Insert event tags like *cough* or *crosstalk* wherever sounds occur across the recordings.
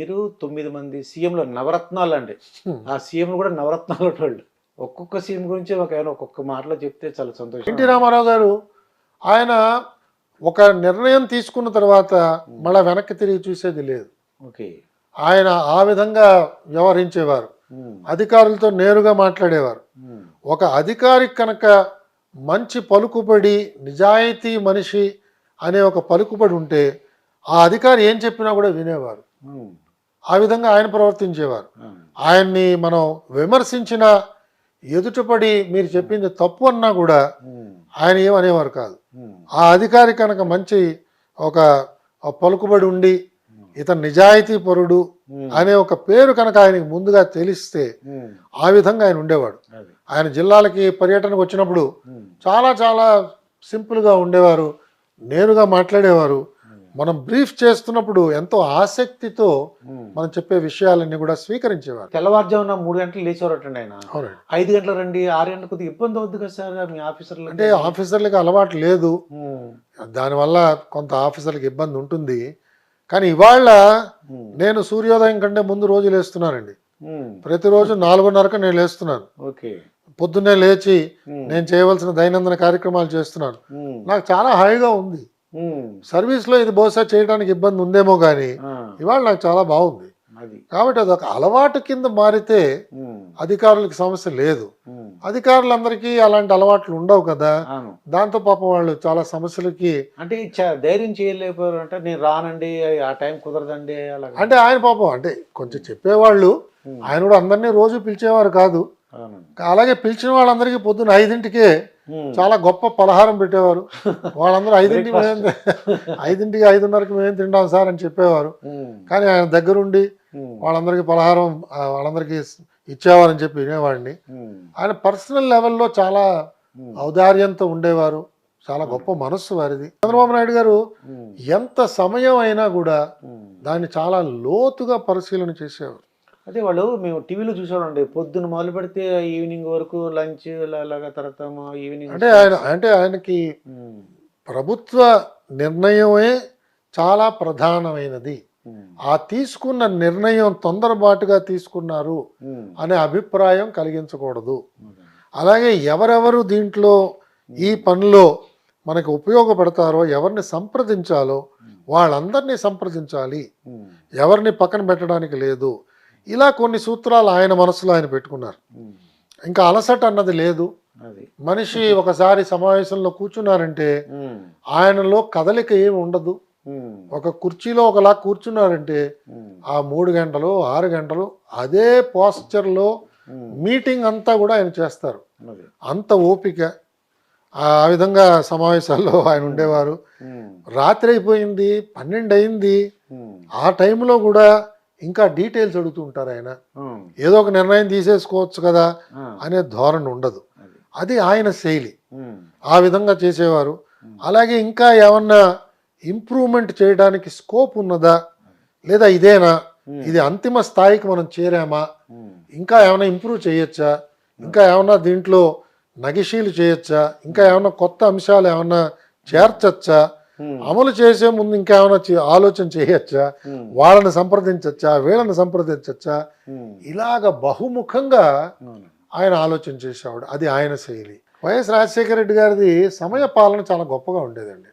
మీరు తొమ్మిది మంది సీఎంలు నవరత్నాలు అండి. ఆ సీఎంలు కూడా నవరత్నాలు వాళ్ళు ఒక్కొక్క సీఎం గురించి ఒక ఆయన ఒక్కొక్క మాటలో చెప్తే చాలా సంతోషం. ఎన్టీ రామారావు గారు ఆయన ఒక నిర్ణయం తీసుకున్న తర్వాత మళ్ళా వెనక్కి తిరిగి చూసేది లేదు. ఓకే. ఆయన ఆ విధంగా వ్యవహరించేవారు. అధికారులతో నేరుగా మాట్లాడేవారు. ఒక అధికారి కనుక మంచి పలుకుబడి నిజాయితీ మనిషి అనే ఒక పలుకుబడి ఉంటే ఆ అధికారి ఏం చెప్పినా కూడా వినేవారు. ఆ విధంగా ఆయన ప్రవర్తించేవారు. ఆయన్ని మనం విమర్శించిన ఎదుటపడి మీరు చెప్పింది తప్పు అన్నా కూడా ఆయన ఏమనేవారు కాదు. ఆ. అధికారి కనుక మంచి ఒక పలుకుబడి ఉండి ఇతను నిజాయితీ పరుడు అనే ఒక పేరు కనుక ఆయనకి ముందుగా తెలిస్తే ఆ. విధంగా ఆయన ఉండేవాడు. ఆయన జిల్లాలకి పర్యటనకు వచ్చినప్పుడు చాలా చాలా సింపుల్గా ఉండేవారు నేరుగా మాట్లాడేవారు. మనం బ్రీఫ్ చేస్తున్నప్పుడు ఎంతో ఆసక్తితో. మనం చెప్పే విషయాలన్నీ కూడా స్వీకరించేవారు. తెల్లవారుజామున మూడు గంటలు లేచేవారటండి ఆయన. ఐదు గంటలు రండి ఆరు గంటలకు కొద్దిగా ఇబ్బంది అవుద్ది కదా సార్ మీ ఆఫీసర్లు అంటే ఆఫీసర్లకి అలవాటు లేదు. దానివల్ల కొంత ఆఫీసర్లకు ఇబ్బంది ఉంటుంది. కానీ ఇవాళ నేను సూర్యోదయం కంటే ముందు రోజు లేస్తున్నానండి. ప్రతిరోజు నాలుగున్నరకు నేను లేస్తున్నాను. ఓకే. పొద్దున్నే లేచి నేను చేయవలసిన దైనందిన కార్యక్రమాలు చేస్తున్నాను. నాకు చాలా హాయిగా ఉంది. సర్వీస్లో ఇది బహుశా చేయడానికి ఇబ్బంది ఉందేమో కానీ ఇవాళ నాకు చాలా బాగుంది. అది. కాబట్టి అదొక అలవాటు కింద మారితే అధికారులకు సమస్య లేదు. అధికారులందరికీ అలాంటి అలవాట్లు ఉండవు కదా. దాంతో పాపం వాళ్ళు చాలా సమస్యలకి అంటే ధైర్యం చేయలేకపోయారు అంటే నేను రానండి ఆ టైం కుదరదండి అలా అంటే ఆయన పాపం అంటే కొంచెం చెప్పేవాళ్ళు. ఆయన కూడా అందరినీ రోజు పిలిచేవారు కాదు. అలాగే పిలిచిన వాళ్ళందరికీ పొద్దున్న ఐదింటికే చాలా గొప్ప పలహారం పెట్టేవారు. *laughs* వాళ్ళందరూ ఐదింటికి మేము *laughs* ఐదింటికి ఐదున్నరకి మేము తింటాం సార్ అని చెప్పేవారు. ఉమ్, కానీ ఆయన దగ్గరుండి ఉమ్, వాళ్ళందరికీ పలహారం వాళ్ళందరికీ ఇచ్చేవారని చెప్పి వినేవాడిని. ఆయన పర్సనల్ లెవెల్లో చాలా ఔదార్యంతో ఉండేవారు. చాలా గొప్ప మనస్సు వారిది. చంద్రబాబు నాయుడు గారు ఎంత సమయం అయినా కూడా. దాన్ని చాలా లోతుగా పరిశీలన చేసేవారు. అదే వాళ్ళు మేము టీవీలో చూసామండి పొద్దున్న మొదలు పెడితే ఈవినింగ్ వరకు లంచ్ అలాగా తర్వాత ఈవినింగ్ అంటే ఆయన అంటే ఆయనకి ప్రభుత్వ నిర్ణయమే చాలా ప్రధానమైనది. ఆ తీసుకున్న నిర్ణయం తొందరపాటుగా తీసుకున్నారు అనే అభిప్రాయం కలిగించకూడదు. అలాగే ఎవరెవరు దీంట్లో ఈ పనిలో మనకు ఉపయోగపడతారో ఎవరిని సంప్రదించాలో వాళ్ళందరినీ సంప్రదించాలి. ఎవరిని పక్కన పెట్టడానికి లేదు. ఇలా కొన్ని సూత్రాలు ఆయన మనసులో ఆయన పెట్టుకున్నారు. ఇంకా అలసట అన్నది లేదు. అది. మనిషి ఒకసారి సమావేశంలో కూర్చున్నారంటే ఆయనలో కదలిక ఏమి ఉండదు. ఒక కుర్చీలో ఒకలా కూర్చున్నారంటే ఆ మూడు గంటలు ఆరు గంటలు అదే పోస్చర్లో మీటింగ్ అంతా కూడా ఆయన చేస్తారు. అంత ఓపిక. ఆ విధంగా సమావేశాల్లో ఆయన ఉండేవారు. రాత్రి అయిపోయింది పన్నెండు అయింది. ఆ టైంలో కూడా ఇంకా డీటెయిల్స్ అడుగుతూ ఉంటారు ఆయన. ఏదో ఒక నిర్ణయం తీసేసుకోవచ్చు కదా అనే ధోరణి ఉండదు. అది. ఆయన శైలి. ఆ విధంగా చేసేవారు. అలాగే ఇంకా ఏమన్నా ఇంప్రూవ్మెంట్ చేయడానికి స్కోప్ ఉన్నదా? లేదా ఇదేనా? ఇది అంతిమ స్థాయికి మనం చేరామా? ఇంకా ఏమైనా ఇంప్రూవ్ చేయొచ్చా? ఇంకా ఏమన్నా దీంట్లో నగిషీలు చేయొచ్చా? ఇంకా ఏమన్నా కొత్త అంశాలు ఏమన్నా చేర్చచ్చా? అమలు చేసే ముందు ఇంకా ఏమైనా ఆలోచన చేయొచ్చా? వాళ్ళని సంప్రదించచ్చా? వీళ్ళని సంప్రదించచ్చా? ఇలాగ బహుముఖంగా. ఆయన ఆలోచన చేసేవాడు. అది ఆయన శైలి. వైఎస్ రాజశేఖర రెడ్డి గారిది సమయ పాలన చాలా గొప్పగా ఉండేదండి.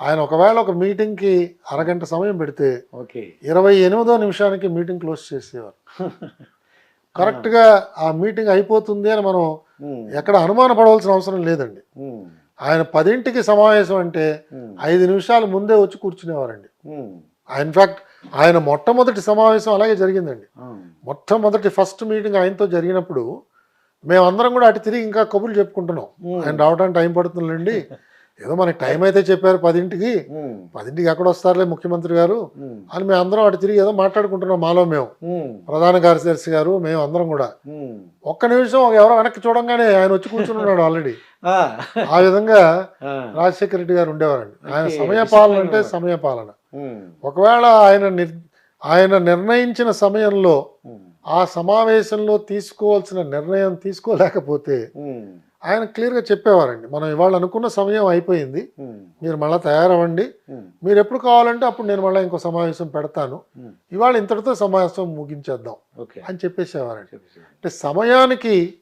ఆయన ఒకవేళ ఒక మీటింగ్కి అరగంట సమయం పెడితే ఓకే. ఇరవై ఎనిమిదో నిమిషానికి మీటింగ్ క్లోజ్ చేసేవారు. *laughs* కరెక్ట్గా ఆ మీటింగ్ అయిపోతుంది అని మనం ఎక్కడ అనుమాన పడవలసిన అవసరం లేదండి. ఆయన పదింటికి సమావేశం అంటే ఐదు నిమిషాలు ముందే వచ్చి కూర్చునేవారండి. ఇన్ఫాక్ట్ ఆయన మొట్టమొదటి సమావేశం అలాగే జరిగిందండి. మొట్టమొదటి ఫస్ట్ మీటింగ్ ఆయనతో జరిగినప్పుడు మేమందరం కూడా అటు తిరిగి ఇంకా కబుర్లు చెప్పుకుంటున్నాం. ఆయన రావడానికి టైం పడుతుందండి. *laughs* ఏదో మనకి టైం అయితే చెప్పారు పదింటికి. పదింటికి ఎక్కడ వస్తారులే ముఖ్యమంత్రి గారు? అని మేము అందరం అటు తిరిగి ఏదో మాట్లాడుకుంటున్నాం మాలో మేము. ప్రధాన కార్యదర్శి గారు మేము అందరం కూడా. ఒక్క నిమిషం ఎవరో వెనక్కి చూడంగానే ఆయన వచ్చి కూర్చున్నాడు ఆల్రెడీ ఆ, విధంగా రాజశేఖర రెడ్డి గారు ఉండేవారండి. ఆయన సమయ పాలన అంటే సమయ పాలన. ఒకవేళ ఆయన ఆయన నిర్ణయించిన సమయంలో ఆ సమావేశంలో తీసుకోవాల్సిన నిర్ణయం తీసుకోలేకపోతే ఆయన క్లియర్గా చెప్పేవారండి. మనం ఇవాళ అనుకున్న సమయం అయిపోయింది. మీరు మళ్ళీ తయారవ్వండి. మీరు ఎప్పుడు కావాలంటే అప్పుడు నేను మళ్ళీ ఇంకో సమావేశం పెడతాను. ఇవాళ ఇంతటితో సమావేశం ముగించేద్దాం అని చెప్పేసేవారండి. చెప్పేసి. అంటే సమయానికి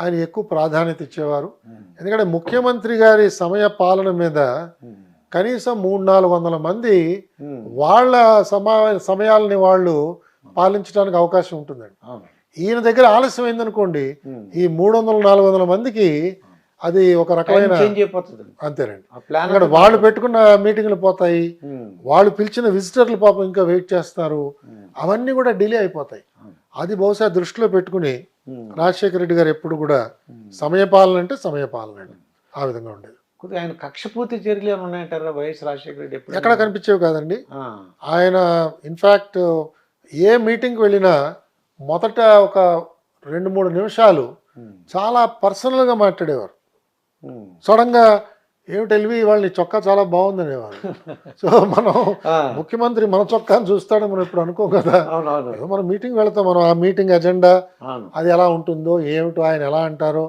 ఆయన ఎక్కువ ప్రాధాన్యత ఇచ్చేవారు. ఎందుకంటే ముఖ్యమంత్రి గారి సమయ పాలన మీద కనీసం మూడు నాలుగు వందల మంది వాళ్ళ సమా సమయాలని వాళ్ళు పాలించడానికి అవకాశం ఉంటుందండి. ఈయన దగ్గర ఆలస్యం అయిందనుకోండి. ఈ మూడు వందల నాలుగు వందల మందికి అది ఒక రకమైన అంతేనండి. అక్కడ వాళ్ళు పెట్టుకున్న మీటింగ్లు పోతాయి వాళ్ళు పిలిచిన విజిటర్లు పాపం ఇంకా వెయిట్ చేస్తారు. అవన్నీ కూడా డిలే అయిపోతాయి. అది బహుశా దృష్టిలో పెట్టుకుని రాజశేఖర రెడ్డి గారు ఎప్పుడు కూడా. సమయపాలన అంటే సమయపాలన అండి. ఆ విధంగా ఉండేది. కొద్దిగా ఆయన కక్షపూర్తి చర్యలు ఏమైనా ఉన్నాయంటారా వైఎస్ రాజశేఖర రెడ్డి ఎప్పుడు ఎక్కడ కనిపించేవి కాదండి. ఆయన ఇన్ఫ్యాక్ట్ ఏ మీటింగ్కి వెళ్ళినా మొదట ఒక రెండు మూడు నిమిషాలు చాలా పర్సనల్గా మాట్లాడేవారు. సడన్గా ఏమిటి ఎల్వి వాళ్ళని చొక్కా చాలా బాగుంది అనేవారు *laughs* సో మనం ముఖ్యమంత్రి మన చొక్కాని చూస్తాడని మనం ఇప్పుడు అనుకోం కదా. మనం మీటింగ్ వెళ్తాం మనం ఆ మీటింగ్ ఎజెండా అది ఎలా ఉంటుందో ఏమిటో ఆయన ఎలా అంటారో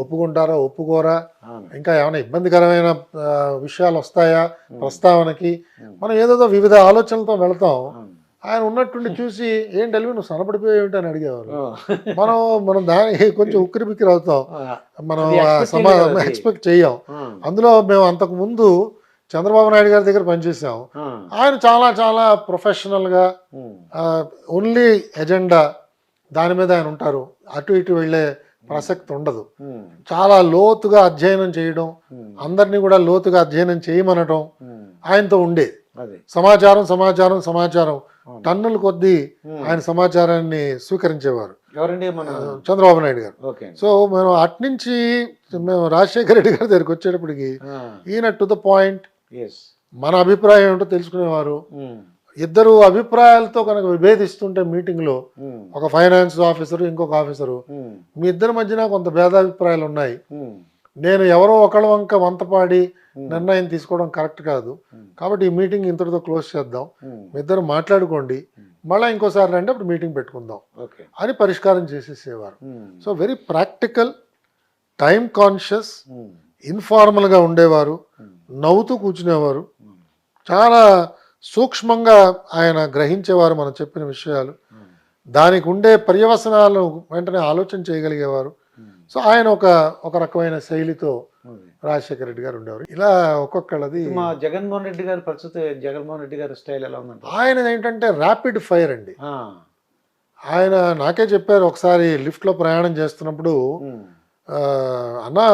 ఒప్పుకుంటారో ఒప్పుకోరా? ఇంకా ఏమైనా ఇబ్బందికరమైన విషయాలు వస్తాయా ప్రస్తావనకి? మనం ఏదేదో వివిధ ఆలోచనలతో వెళ్తాం. ఆయన ఉన్నట్టుండి చూసి ఏంటి అల్వి నువ్వు సనపడిపోయావు ఏంటి అని అడిగేవారు. మనం మనం దానికి *laughs* కొంచెం ఉక్కిరి బిక్కిరి అవుతాం మనం అది expect సమా చేయలేదు అది. ఎక్స్పెక్ట్ చెయ్యం. ఆ, అందులో మేము అంతకు ముందు చంద్రబాబు నాయుడు గారి దగ్గర పనిచేసాం ఆయన చాలా చాలా ప్రొఫెషనల్గా ఓన్లీ ఎజెండా దాని మీద ఆయన ఉంటారు. అటు ఇటు వెళ్ళే ప్రసక్తి ఉండదు. చాలా లోతుగా అధ్యయనం చేయడం అందరినీ కూడా లోతుగా అధ్యయనం చేయమనడం ఆయనతో ఉండేది అది. సమాచారం సమాచారం సమాచారం. టన్నుల కొద్దీ. ఆయన సమాచారాన్ని స్వీకరించేవారు. ఎవరండి మన చంద్రబాబు నాయుడు గారు. సో మేము అట్నుంచి మేము రాజశేఖర రెడ్డి గారి దగ్గరికి వచ్చేటప్పటికి ఈయన టు ద పాయింట్ మన అభిప్రాయం ఏంటో తెలుసుకునేవారు. ఇద్దరు అభిప్రాయాలతో కనుక విభేదిస్తుంటే మీటింగ్లో ఒక ఫైనాన్స్ ఆఫీసరు ఇంకొక ఆఫీసరు మీ ఇద్దరి మధ్యన కొంత భేదాభిప్రాయాలు ఉన్నాయి. నేను ఎవరో ఒకళ్ళ వంక వంతపాడి నిర్ణయం తీసుకోవడం కరెక్ట్ కాదు. ఉమ్, కాబట్టి ఈ మీటింగ్ ఇంతటితో క్లోజ్ చేద్దాం. ఉమ్, మీ ఇద్దరు మాట్లాడుకోండి. మళ్ళీ ఇంకోసారి రండి అప్పుడు మీటింగ్ పెట్టుకుందాం. ఓకే అని పరిష్కారం చేసేసేవారు. So very practical time conscious ఇన్ఫార్మల్గా ఉండేవారు. నవ్వుతూ కూర్చునేవారు. చాలా సూక్ష్మంగా ఆయన గ్రహించేవారు మనం చెప్పిన విషయాలు. దానికి ఉండే పర్యవసనాలను వెంటనే ఆలోచన చేయగలిగేవారు. సో ఆయన ఒక ఒక రకమైన శైలితో. రాజశేఖర రెడ్డి గారు ఉండేవారు. ఇలా ఒక్కొక్కళ్ళది మా జగన్మోహన్ రెడ్డి గారి ప్రస్తుత జగన్మోహన్ రెడ్డి గారి స్టైల్ ఎలా ఉందంట ఆయన ఏంటంటే ర్యాపిడ్ ఫైర్ అండి. ఆయన నాకే చెప్పారు ఒకసారి లిఫ్ట్లో ప్రయాణం చేస్తున్నప్పుడు అన్నా.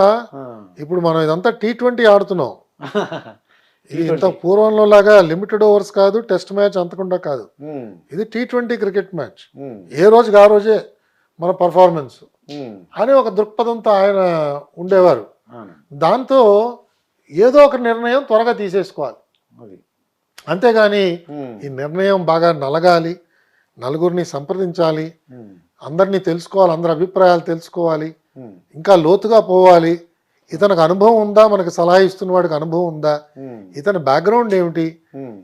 ఇప్పుడు మనం ఇదంతా టీ ట్వంటీ ఆడుతున్నాం. *laughs* ఇది T20. ఇంత పూర్వంలో లాగా లిమిటెడ్ ఓవర్స్ కాదు టెస్ట్ మ్యాచ్ అంతకుండా కాదు. ఇది టీ ట్వంటీ క్రికెట్ మ్యాచ్ ఏ రోజుకి ఆ రోజే మన పర్ఫార్మెన్స్ అని ఒక దృక్పథంతో ఆయన ఉండేవారు. దాంతో ఏదో ఒక నిర్ణయం త్వరగా తీసేసుకోవాలి. అంతేగాని ఈ నిర్ణయం బాగా నలగాలి నలుగురిని సంప్రదించాలి అందరినీ తెలుసుకోవాలి అందరి అభిప్రాయాలు తెలుసుకోవాలి ఇంకా లోతుగా పోవాలి. ఇతనికి అనుభవం ఉందా? మనకు సలహా ఇస్తున్న వాడికి అనుభవం ఉందా? ఇతని బ్యాక్గ్రౌండ్ ఏమిటి?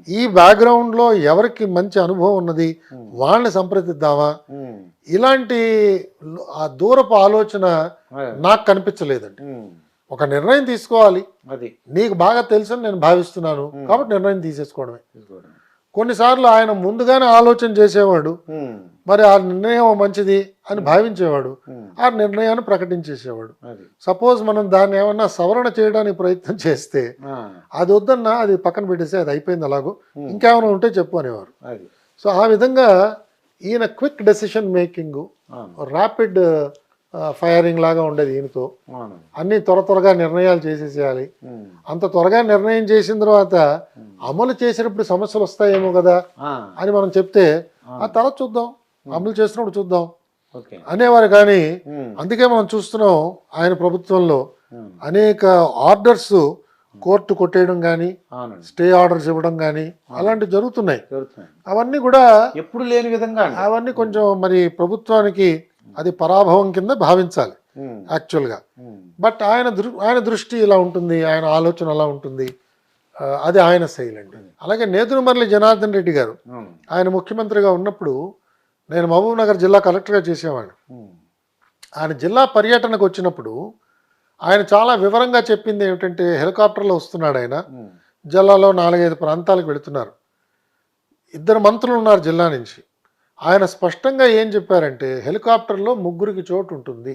ఈ బ్యాక్గ్రౌండ్లో ఎవరికి మంచి అనుభవం ఉన్నది? వాళ్ళని సంప్రదిద్దామా? ఇలాంటి లో- ఆ దూరపు ఆలోచన నాకు కనిపించలేదండి. ఒక నిర్ణయం తీసుకోవాలి. అది. నీకు బాగా తెలుసని నేను భావిస్తున్నాను. కాబట్టి నిర్ణయం తీసేసుకోవడమే. కొన్నిసార్లు ఆయన ముందుగానే ఆలోచన చేసేవాడు. మరి ఆ నిర్ణయం మంచిది అని భావించేవాడు. ఆ నిర్ణయాన్ని ప్రకటించేసేవాడు. సపోజ్ మనం దాన్ని ఏమన్నా సవరణ చేయడానికి ప్రయత్నం చేస్తే అది వద్దన్నా అది పక్కన పెట్టేసి అది అయిపోయింది అలాగూ. ఇంకేమైనా ఉంటే చెప్పు అనేవారు. సో ఆ విధంగా ఈయన quick decision making rapid firing లాగా ఉండేది ఈయనతో. అన్ని త్వర త్వరగా నిర్ణయాలు చేసేసేయాలి. అంత త్వరగా నిర్ణయం చేసిన తర్వాత అమలు చేసేటప్పుడు సమస్యలు వస్తాయేమో కదా అని మనం చెప్తే ఆ, తర్వాత చూద్దాం. అమలు చేసినప్పుడు చూద్దాం. అనేవారు కానీ అందుకే మనం చూస్తున్నాం ఆయన ప్రభుత్వంలో అనేక ఆర్డర్స్ కోర్టు కొట్టేయడం కానీ స్టే ఆర్డర్స్ ఇవ్వడం కానీ అలాంటివి జరుగుతున్నాయి. అవన్నీ కూడా ఎప్పుడు లేని విధంగా అవన్నీ కొంచెం మరి ప్రభుత్వానికి అది పరాభవం కింద భావించాలి యాక్చువల్గా ఉమ్, బట్ ఆయన దృ ఆయన దృష్టి ఇలా ఉంటుంది ఆయన ఆలోచన అలా ఉంటుంది. అది ఆయన శైలి అండి. అలాగే నేదురుమర్లి జనార్దన్ రెడ్డి గారు ఆయన ముఖ్యమంత్రిగా ఉన్నప్పుడు నేను మహబూబ్ నగర్ జిల్లా కలెక్టర్గా చేసేవాడిని. ఆయన జిల్లా పర్యటనకు వచ్చినప్పుడు ఆయన చాలా వివరంగా చెప్పింది ఏమిటంటే హెలికాప్టర్లో వస్తున్నాడు ఆయన. జిల్లాలో నాలుగైదు ప్రాంతాలకు వెళుతున్నారు. ఇద్దరు మంత్రులు ఉన్నారు జిల్లా నుంచి. ఆయన స్పష్టంగా ఏం చెప్పారంటే హెలికాప్టర్లో ముగ్గురికి చోటు ఉంటుంది.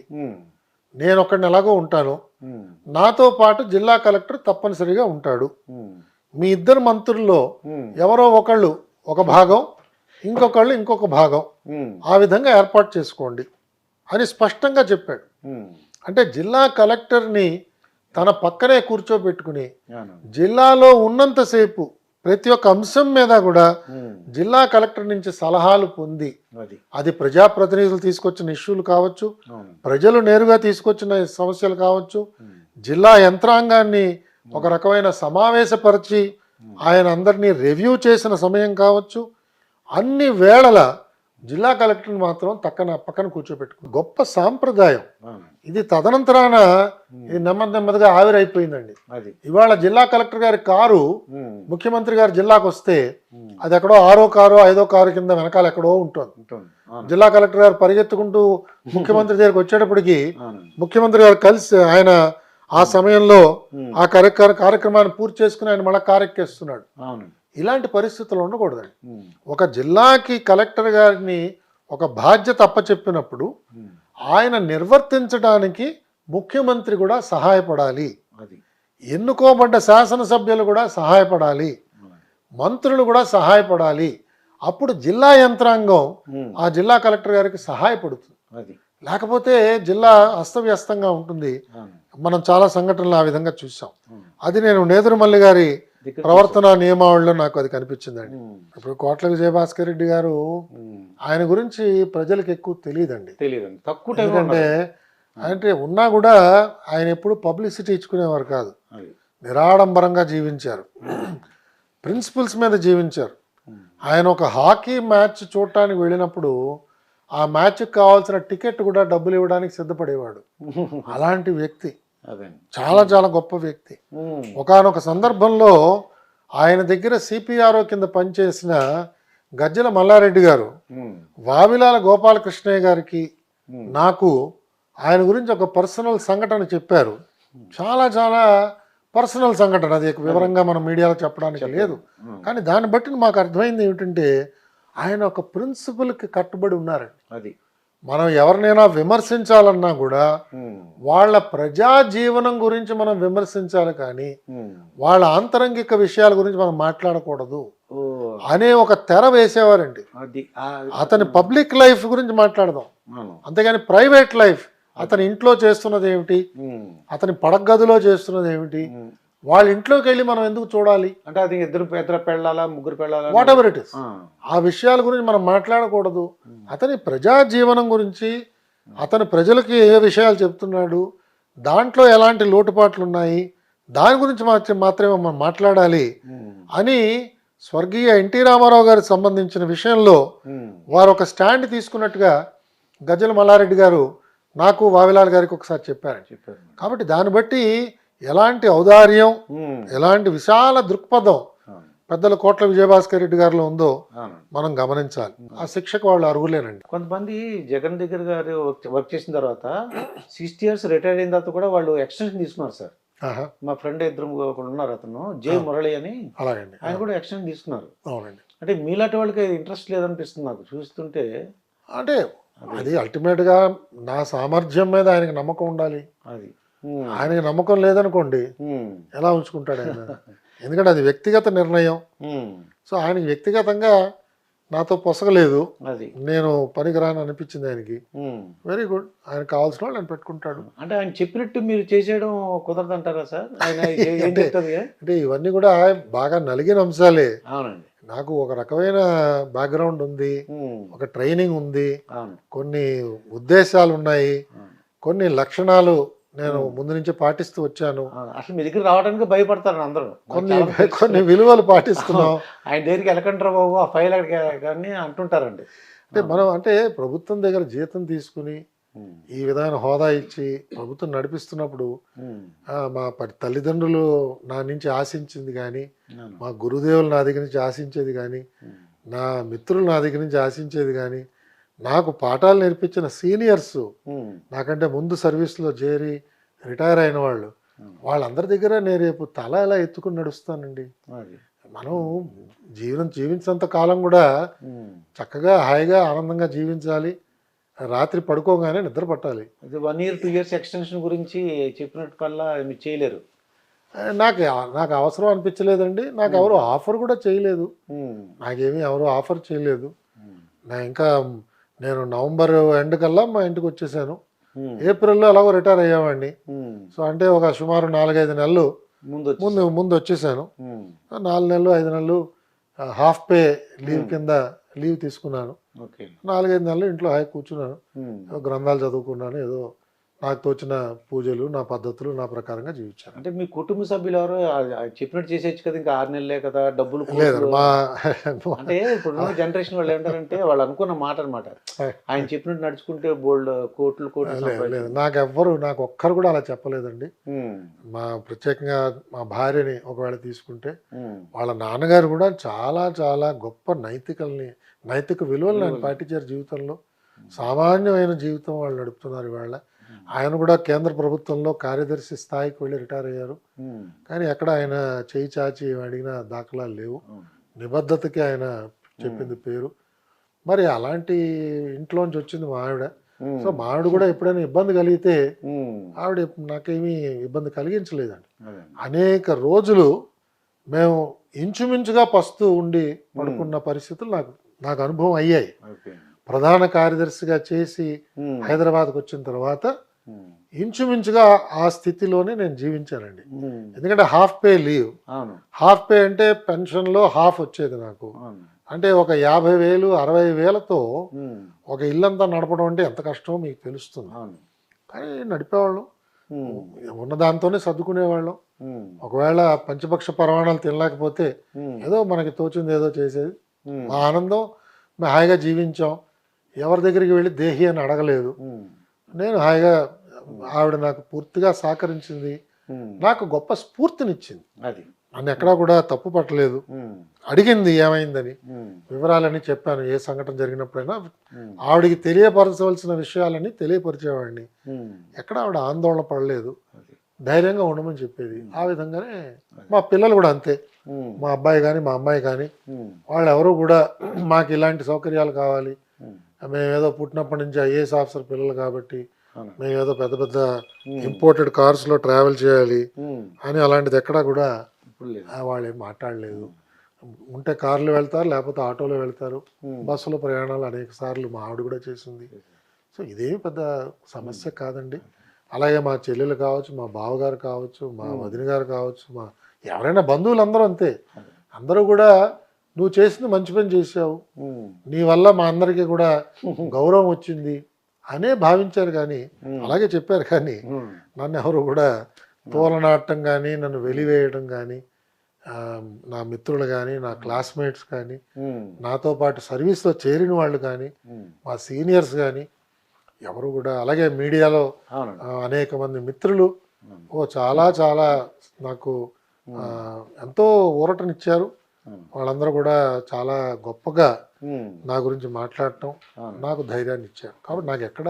నేను ఒకడిని ఎలాగో ఉంటాను. నాతో పాటు జిల్లా కలెక్టర్ తప్పనిసరిగా ఉంటాడు. మీ ఇద్దరు మంత్రుల్లో ఎవరో ఒకళ్ళు ఒక భాగం ఇంకొకళ్ళు ఇంకొక భాగం. ఆ విధంగా ఏర్పాటు చేసుకోండి అని స్పష్టంగా చెప్పాడు. అంటే జిల్లా కలెక్టర్ని తన పక్కనే కూర్చోబెట్టుకుని. జిల్లాలో ఉన్నంతసేపు ప్రతి ఒక్క అంశం మీద కూడా జిల్లా కలెక్టర్ నుంచి సలహాలు పొంది అది. ప్రజాప్రతినిధులు తీసుకొచ్చిన ఇష్యూలు కావచ్చు ప్రజలు నేరుగా తీసుకొచ్చిన సమస్యలు కావచ్చు జిల్లా యంత్రాంగాన్ని ఒక రకమైన సమావేశపరిచి ఆయన అందరినీ రివ్యూ చేసిన సమయం కావచ్చు అన్ని వేళల జిల్లా కలెక్టర్ని మాత్రం తక్కన పక్కన కూర్చోబెట్టుకు. గొప్ప సాంప్రదాయం. ఇది తదనంతరాన ఇది నెమ్మది నెమ్మదిగా ఆవిరైపోయిందండి. ఇవాళ జిల్లా కలెక్టర్ గారి కారు ముఖ్యమంత్రి గారు జిల్లాకు వస్తే అది ఎక్కడో ఆరో కారు ఐదో కారు కింద వెనకాల ఎక్కడో ఉంటుంది. జిల్లా కలెక్టర్ గారు పరిగెత్తుకుంటూ ముఖ్యమంత్రి దగ్గరికి వచ్చేటప్పటికి ముఖ్యమంత్రి గారు కలిసి ఆయన ఆ సమయంలో ఆ కార్యక్ర కార్యక్రమాన్ని పూర్తి చేసుకుని ఆయన మళ్ళీ కారెక్కేస్తున్నాడు. ఇలాంటి పరిస్థితులు ఉండకూడదండి. ఒక జిల్లాకి కలెక్టర్ గారిని ఒక బాధ్యత అప్పచెప్పినప్పుడు ఆయన నిర్వర్తించడానికి ముఖ్యమంత్రి కూడా సహాయపడాలి. అది. ఎన్నుకోబడ్డ శాసనసభ్యులు కూడా సహాయపడాలి. మంత్రులు కూడా సహాయపడాలి. అప్పుడు జిల్లా యంత్రాంగం ఆ జిల్లా కలెక్టర్ గారికి సహాయపడుతుంది. లేకపోతే జిల్లా అస్తవ్యస్తంగా ఉంటుంది. మనం చాలా సంఘటనలు ఆ విధంగా చూసాం. అది నేను నేదురుమల్లి గారి ప్రవర్తన నియమావళిలో నాకు అది కనిపించిందండి. ఇప్పుడు కోట్ల విజయభాస్కర్ రెడ్డి గారు ఆయన గురించి ప్రజలకు ఎక్కువ తెలియదండి. తెలియదండి. తక్కువ ఎందుకంటే అంటే ఉన్నా కూడా ఆయన ఎప్పుడు పబ్లిసిటీ ఇచ్చుకునేవారు కాదు. నిరాడంబరంగా జీవించారు. ప్రిన్సిపల్స్ మీద జీవించారు. ఆయన ఒక హాకీ మ్యాచ్ చూడటానికి వెళ్ళినప్పుడు ఆ మ్యాచ్కి కావాల్సిన టికెట్ కూడా డబ్బులు ఇవ్వడానికి సిద్ధపడేవాడు. *laughs* అలాంటి వ్యక్తి. చాలా చాలా గొప్ప వ్యక్తి. ఒకానొక సందర్భంలో ఆయన దగ్గర సిపిఆర్ఓ కింద పనిచేసిన గజ్జల మల్లారెడ్డి గారు వావిలాల గోపాలకృష్ణయ్య గారికి నాకు ఆయన గురించి ఒక పర్సనల్ సంఘటన చెప్పారు. చాలా చాలా పర్సనల్ సంఘటన. అది వివరంగా మనం మీడియాలో చెప్పడానికి లేదు. కానీ దాన్ని బట్టి మాకు అర్థమైంది ఏమిటంటే ఆయన ఒక ప్రిన్సిపల్కి కట్టుబడి ఉన్నారండి. అది. మనం ఎవరినైనా విమర్శించాలన్నా కూడా వాళ్ళ ప్రజా జీవనం గురించి మనం విమర్శించాలి కానీ వాళ్ళ ఆంతరంగిక విషయాల గురించి మనం మాట్లాడకూడదు అనే ఒక తెర వేసేవారండి. అతని పబ్లిక్ లైఫ్ గురించి మాట్లాడదాం. అంతేగాని ప్రైవేట్ లైఫ్ అతని ఇంట్లో చేస్తున్నది ఏమిటి? అతని పడగదిలో చేస్తున్నది ఏమిటి. వాళ్ళ ఇంట్లోకి వెళ్ళి మనం ఎందుకు చూడాలి? అంటే అది ఇద్దరు ఇద్దరు పెళ్ళాలా ముగ్గురు పెళ్ళాలా? వాట్ ఎవర్ ఇట్ ఇస్ ఆ, విషయాల గురించి మనం మాట్లాడకూడదు. అతని ప్రజా జీవనం గురించి అతను ప్రజలకి ఏ విషయాలు చెప్తున్నాడు దాంట్లో ఎలాంటి లోటుపాట్లు ఉన్నాయి దాని గురించి మాత్రం మాత్రమే మనం మాట్లాడాలి అని స్వర్గీయ ఎన్టీ రామారావు గారికి సంబంధించిన విషయంలో వారు ఒక స్టాండ్ తీసుకున్నట్టుగా గజ్జల మల్లారెడ్డి గారు నాకు వావిలాల్ గారికి ఒకసారి చెప్పారు చెప్పారు. కాబట్టి దాన్ని బట్టి ఎలాంటి ఔదార్యం ఎలాంటి విశాల దృక్పథం పెద్దల కోట్ల విజయభాస్కర్ రెడ్డి గారిలో ఉందో. మనం గమనించాలి. ఆ శిక్షకు వాళ్ళు అర్హులేనండి. కొంతమంది జగన్ దగ్గర గారు వర్క్- చేసిన తర్వాత సిక్స్టీ ఇయర్స్ రిటైర్ అయిన తర్వాత కూడా వాళ్ళు ఎక్స్టెన్షన్ తీసుకున్నారు సార్. మా ఫ్రెండ్ ఇద్దరు ఉన్నారు అతను జే మురళి అని. అలాగండి. ఆయన కూడా ఎక్స్టెన్షన్ తీసుకున్నారు. అవునండి. అంటే మీలాంటి వాళ్ళకి ఇంట్రెస్ట్ లేదనిపిస్తుంది నాకు చూస్తుంటే. అంటే అది. ultimate గా నా సామర్థ్యం మీద ఆయనకి నమ్మకం ఉండాలి. అది. ఆయనకి నమ్మకం లేదనుకోండి ఎలా ఉంచుకుంటాడు ఆయన? ఎందుకంటే అది వ్యక్తిగత నిర్ణయం. సో ఆయనకి వ్యక్తిగతంగా నాతో పొసగలేదు. అది. నేను పనికిరాని అనిపించింది ఆయనకి. వెరీ గుడ్ ఆయన కావాల్సిన వాళ్ళు ఆయన పెట్టుకుంటాడు. అంటే ఆయన చెప్పినట్టు మీరు చేసేయడం కుదరదంటారా సార్? *laughs* అంటే ఇవన్నీ కూడా బాగా నలిగిన అంశాలే. అవునండి. నాకు ఒక రకమైన బ్యాక్గ్రౌండ్ ఉంది ఒక ట్రైనింగ్ ఉంది కొన్ని ఉద్దేశాలు ఉన్నాయి. కొన్ని లక్షణాలు నేను ముందు నుంచి పాటిస్తూ వచ్చాను. అసలు మీ దగ్గర రావడానికి భయపడతారు అందరూ. కొన్ని. కొన్ని విలువలు పాటిస్తున్నాం. *laughs* ఆయన దగ్గరికి వెళ్ళకంటారా బాబు ఆ ఫైల్ అక్కడికి కానీ అంటుంటారండి. అంటే మనం అంటే ప్రభుత్వం దగ్గర జీతం తీసుకుని ఈ విధమైన హోదా ఇచ్చి ప్రభుత్వం నడిపిస్తున్నప్పుడు మా తల్లిదండ్రులు నా నుంచి ఆశించింది కానీ. మా గురుదేవులు నా దగ్గర నుంచి ఆశించేది కానీ నా మిత్రులు నా దగ్గర నుంచి ఆశించేది కానీ నాకు పాఠాలు నేర్పించిన సీనియర్స్ నాకంటే ముందు సర్వీస్లో చేరి రిటైర్ అయిన వాళ్ళు వాళ్ళందరి దగ్గర నేను రేపు తల ఎలా ఎత్తుకుని నడుస్తానండి. మనం జీవనం జీవించినంత కాలం కూడా. చక్కగా హాయిగా ఆనందంగా జీవించాలి. రాత్రి పడుకోగానే నిద్ర పట్టాలి. One year two years extension గురించి చెప్పినట్టు కల్లా మీరు చేయలేరు. నాకు నాకు అవసరం అనిపించలేదండి. నాకు ఎవరు ఆఫర్ కూడా చేయలేదు. నాకేమీ ఎవరు ఆఫర్ చేయలేదు. నా ఇంకా నేను నవంబర్ ఎండ్ కల్లా మా ఇంటికి వచ్చేసాను. ఏప్రిల్లో ఎలాగో రిటైర్ అయ్యామండి. సో అంటే ఒక సుమారు నాలుగైదు నెలలు ముందు ముందు వచ్చేసాను. నాలుగు నెలలు ఐదు నెలలు హాఫ్ పే లీవ్ కింద లీవ్ తీసుకున్నాను. ఓకే. నాలుగైదు నెలలు ఇంట్లో హాయి కూర్చున్నాను. గ్రంథాలు చదువుకున్నాను ఏదో నాకు తోచిన పూజలు నా పద్ధతులు నా ప్రకారంగా జీవించాను. అంటే మీ కుటుంబ సభ్యులు ఎవరు? చెప్పినట్టు చేసేయచ్చు కదా ఇంకా ఆరు నెలలే కదా డబ్బులు లేదు. మా అంటే ఇప్పుడు జనరేషన్ వాళ్ళు ఏమంటారంటే వాళ్ళు అనుకున్న మాట అనమాట ఆయన చెప్పినట్టు నడుచుకుంటే బోల్డ్ కోట్లు కోట్లు లేదు నాకు ఎవ్వరు నాకు ఒక్కరు కూడా అలా చెప్పలేదండి. మా ప్రత్యేకంగా మా భార్యని ఒకవేళ తీసుకుంటే. వాళ్ళ నాన్నగారు కూడా చాలా చాలా గొప్ప నైతికల్ని నైతిక విలువలను ఆయన పాటించారు జీవితంలో. సామాన్యమైన జీవితం వాళ్ళు నడుపుతున్నారు ఇవాళ. ఆయన కూడా కేంద్ర ప్రభుత్వంలో కార్యదర్శి స్థాయికి వెళ్ళి రిటైర్ అయ్యారు. కానీ ఎక్కడ ఆయన చేయి చాచి అడిగిన దాఖలాలు లేవు. నిబద్ధతకి ఆయన చెప్పింది పేరు మరి అలాంటి ఇంట్లోంచి వచ్చింది మా ఆవిడ. సో మా ఆవిడ కూడా ఎప్పుడైనా ఇబ్బంది కలిగితే. ఆవిడ నాకేమీ ఇబ్బంది కలిగించలేదండి. అనేక రోజులు మేము ఇంచుమించుగా పస్తూ ఉండి పడుకున్న పరిస్థితులు నాకు నాకు అనుభవం అయ్యాయి ప్రధాన కార్యదర్శిగా చేసి. హైదరాబాద్కి వచ్చిన తర్వాత. ఇంచుమించుగా ఆ స్థితిలోనే నేను జీవించానండి ఉమ్. ఎందుకంటే half pay leave half pay అంటే పెన్షన్లో హాఫ్ వచ్చేది నాకు అంటే ఒక యాభై వేలు అరవై వేలతో ఉమ్. ఒక ఇల్లంతా నడపడం అంటే ఎంత కష్టమో మీకు తెలుస్తుంది కానీ నడిపేవాళ్ళం. ఉన్న దాంతోనే సర్దుకునేవాళ్ళం. ఒకవేళ పంచపక్ష పరమాణాలు తినలేకపోతే. ఏదో మనకి తోచింది ఏదో చేసేది. మా ఆనందం మేము హాయిగా జీవించాం ఎవరి దగ్గరికి వెళ్ళి దేహి అని అడగలేదు. నేను హాయిగా ఆవిడ నాకు పూర్తిగా సహకరించింది. నాకు గొప్ప స్ఫూర్తినిచ్చింది అది నన్ను ఎక్కడా కూడా తప్పు పట్టలేదు. అడిగింది ఏమైందని. వివరాలని చెప్పాను ఏ సంఘటన జరిగినప్పుడైనా. ఆవిడికి తెలియపరచవలసిన విషయాలని తెలియపరిచేవాడిని. ఎక్కడ ఆవిడ ఆందోళన పడలేదు. ధైర్యంగా ఉండమని చెప్పేది ఆ విధంగానే మా పిల్లలు కూడా అంతే. మా అబ్బాయి కానీ మా అమ్మాయి కానీ. వాళ్ళు ఎవరు కూడా మాకు ఇలాంటి సౌకర్యాలు కావాలి. మేము ఏదో పుట్టినప్పటి నుంచి ఐఏఎస్ ఆఫీసర్ పిల్లలు కాబట్టి. మేము ఏదో పెద్ద పెద్ద ఇంపోర్టెడ్ కార్స్లో ట్రావెల్ చేయాలి. అని అలాంటిది ఎక్కడా కూడా వాళ్ళు ఏం మాట్లాడలేదు. ఉంటే కార్లు వెళ్తారు లేకపోతే ఆటోలో వెళ్తారు. బస్సులో ప్రయాణాలు అనేక సార్లు మా ఆవిడ కూడా చేసింది. సో ఇదేమి పెద్ద సమస్య కాదండి. అలాగే మా చెల్లెలు కావచ్చు మా బావగారు కావచ్చు మా వదిన గారు కావచ్చు మా ఎవరైనా బంధువులు అందరూ అంతే అందరూ కూడా నువ్వు చేసింది మంచి పని చేసావు. నీ వల్ల మా అందరికీ కూడా గౌరవం వచ్చింది అనే భావించారు కానీ అలాగే చెప్పారు కానీ. నన్ను ఎవరు కూడా తోలనాడటం కానీ నన్ను వెలివేయడం కానీ నా మిత్రులు కానీ నా క్లాస్మేట్స్ కానీ. నాతో పాటు సర్వీస్లో చేరిన వాళ్ళు కానీ. మా సీనియర్స్ కానీ ఎవరు కూడా అలాగే మీడియాలో అనేక మంది మిత్రులు ఓ చాలా చాలా నాకు ఎంతో ఊరటనిచ్చారు. వాళ్ళందరూ కూడా చాలా గొప్పగా. నా గురించి మాట్లాడటం. నాకు ధైర్యాన్ని ఇచ్చారు కాబట్టి నాకు ఎక్కడ